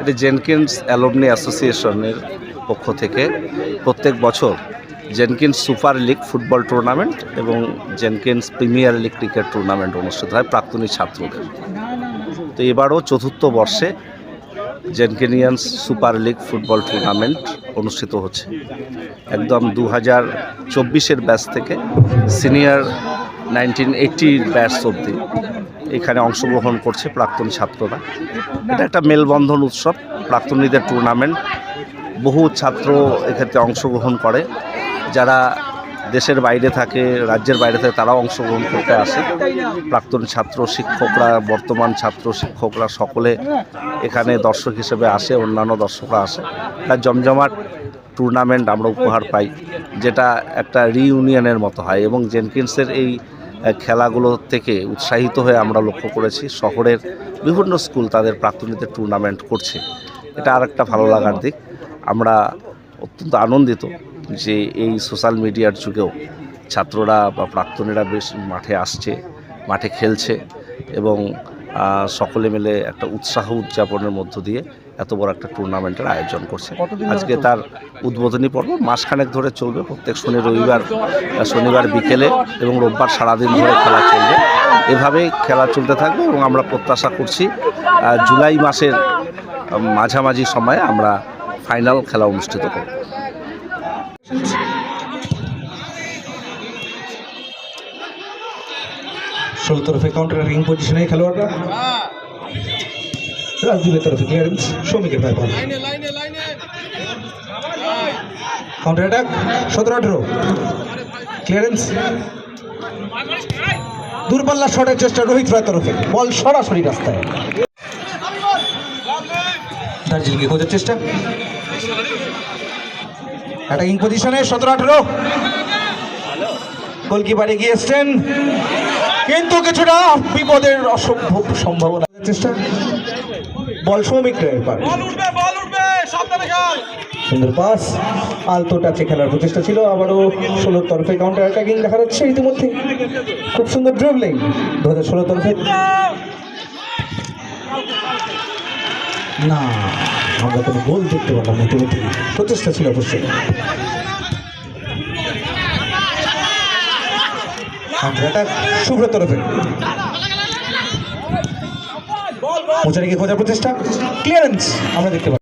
এটি Jenkins alumni অ্যাসোসিয়েশনের পক্ষ থেকে প্রত্যেক বছর Jenkins super league football tournament এবং Jenkins premier league cricket tournament অনুষ্ঠিত হয় প্রাক্তনী ছাত্রদের। তো এবারও চতুর্থ বর্ষে Jenkinians super league football tournament অনুষ্ঠিত হচ্ছে। একদম দু হাজার চব্বিশের ব্যাচ থেকে সিনিয়র নাইনটিন এইটির ব্যাচ অবধি এখানে অংশগ্রহণ করছে প্রাক্তন ছাত্ররা। এটা একটা মেলবন্ধন উৎসব, প্রাক্তনীদের টুর্নামেন্ট বহু ছাত্র এক্ষেত্রে অংশগ্রহণ করে। যারা দেশের বাইরে থাকে, রাজ্যের বাইরে থাকে, তারাও অংশগ্রহণ করতে আসে। প্রাক্তন ছাত্র, শিক্ষকরা, বর্তমান ছাত্র, শিক্ষকরা সকলে এখানে দর্শক হিসেবে আসে, অন্যান্য দর্শকরা আসে। তার জমজমাট টুর্নামেন্ট আমরা উপহার পাই, যেটা একটা রিইউনিয়নের মতো হয় এবং জেনকিন্সের এই খেলাগুলো থেকে উৎসাহিত হয়ে আমরা লক্ষ্য করেছি। শহরের বিভিন্ন স্কুল তাদের প্রাক্তনীদের টুর্নামেন্ট করছে। এটা আর একটা ভালো লাগার দিক। আমরা অত্যন্ত আনন্দিত যে এই সোশ্যাল মিডিয়ার যুগেও ছাত্ররা বা প্রাক্তনীরা বেশ মাঠে আসছে, মাঠে খেলছে এবং সকলে মিলে একটা উৎসাহ উদযাপনের মধ্য দিয়ে এত বড় একটা টুর্নামেন্টের আয়োজন করছে। আজকে তার উদ্বোধনী পর্ব মাসখানেক ধরে চলবে। প্রত্যেক শনি রবিবার শনিবার বিকেলে এবং রোববার সারাদিন ধরে খেলা চলবে। এভাবেই খেলা চলতে থাকবে এবং আমরা প্রত্যাশা করছি জুলাই মাসের মাঝামাঝি সময়ে আমরা ফাইনাল খেলা অনুষ্ঠিত করব। ষোলো তরফে কাউন্টার রিং পজিশনে খেলোয়াড়রা। রাজদীপের তরফে ক্লিয়ারেন্স শ্রমিকের ব্যাপার কাউন্টার অ্যাটাক সতেরো আঠেরো। ক্লিয়ারেন্স দূরপাল্লা শটের চেষ্টা রোহিত রায় তরফে। বল সরাসরি রাস্তায়। দার্জিলিংকে খোঁজার চেষ্টা। অ্যাটাকিং পজিশনে সতেরো আঠেরো। গোলকিপার এগিয়ে এসছেন। কিন্তু কিছুটা বিপদের অসম্ভব সম্ভাবনা। চেষ্টা। বল সৌমিক রায়ের পার সুন্দর পাস আলতো টাচে খেলার প্রচেষ্টা ছিল আবারও ষোলোর তরফে কাউন্টার অ্যাটাকিং দেখা যাচ্ছে ইতিমধ্যে। খুব সুন্দর ড্রিবলিং দু হাজার ষোলো তরফে। না আমরা কোনো গোল দেখতে পেলাম না ইতিমধ্যে। প্রচেষ্টা ছিল অবশ্যই। শুভ্র তরফে। মোচারিকে খোঁজার প্রচেষ্টা ক্লিয়ারেন্স আমরা দেখতে পাই